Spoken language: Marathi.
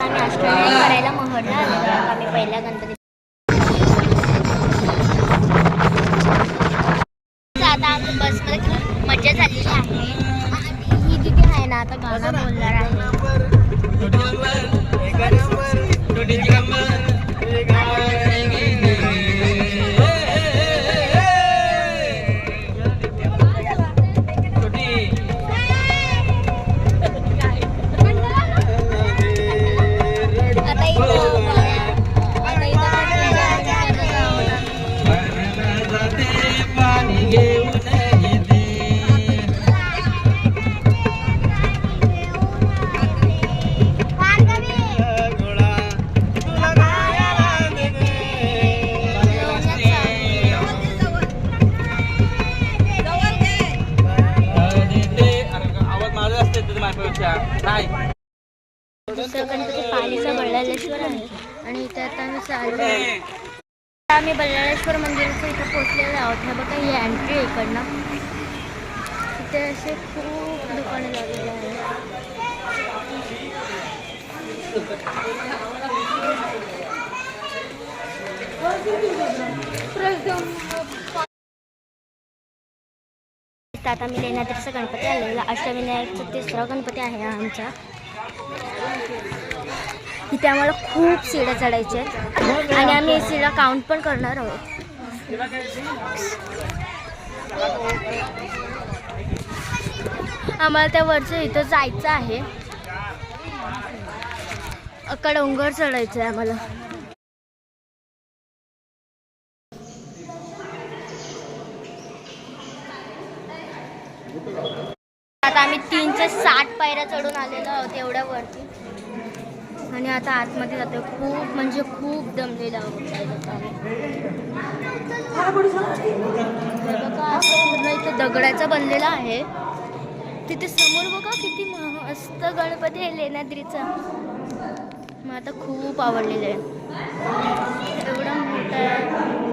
आम्ही करायला मोहरला आम्ही पहिल्या गणपती आता बसमध्ये खूप मजा झालेली आहे. आणि ही तिथे आहे ना माझ्यापेक्षा नाही. दुसरं गणपती पालीचा बल्लाळेश्वर आहे. आणि इथे आता आम्ही चालू आहे. आता आम्ही बल्लाळेश्वर मंदिराच्या इथं पोहोचलेलो आहोत. हे बघा ही एंट्री आहे इकडनं. इथे असे खूप दुकाने लागलेली आहेत. तर आता मी लेण्याद्रीचा गणपती आलेला अष्टविनायकचा तिसरा गणपती आहे आमचा. इथे आम्हाला खूप शिड्या चढायच्या आहेत. आणि आम्ही शिड्या काउंट पण करणार आहोत. आम्हाला त्या वरचं इथं जायचं आहे. अक्का डोंगर चढायचं आहे आम्हाला. आता आम्ही तीनशे साठ पायऱ्या चढून आलेलो आहोत एवढ्या वरती आणि आता आतमध्ये जातोय खूप म्हणजे खूप दमलेलं आहोत. बघा असं पूर्ण इथं दगडाचा बनलेला आहे. तिथे समोर बघा किती मस्त गणपती आहे लेण्याद्रीचा. मला आता खूप आवडलेलं आहे. एवढा मोठा आहे.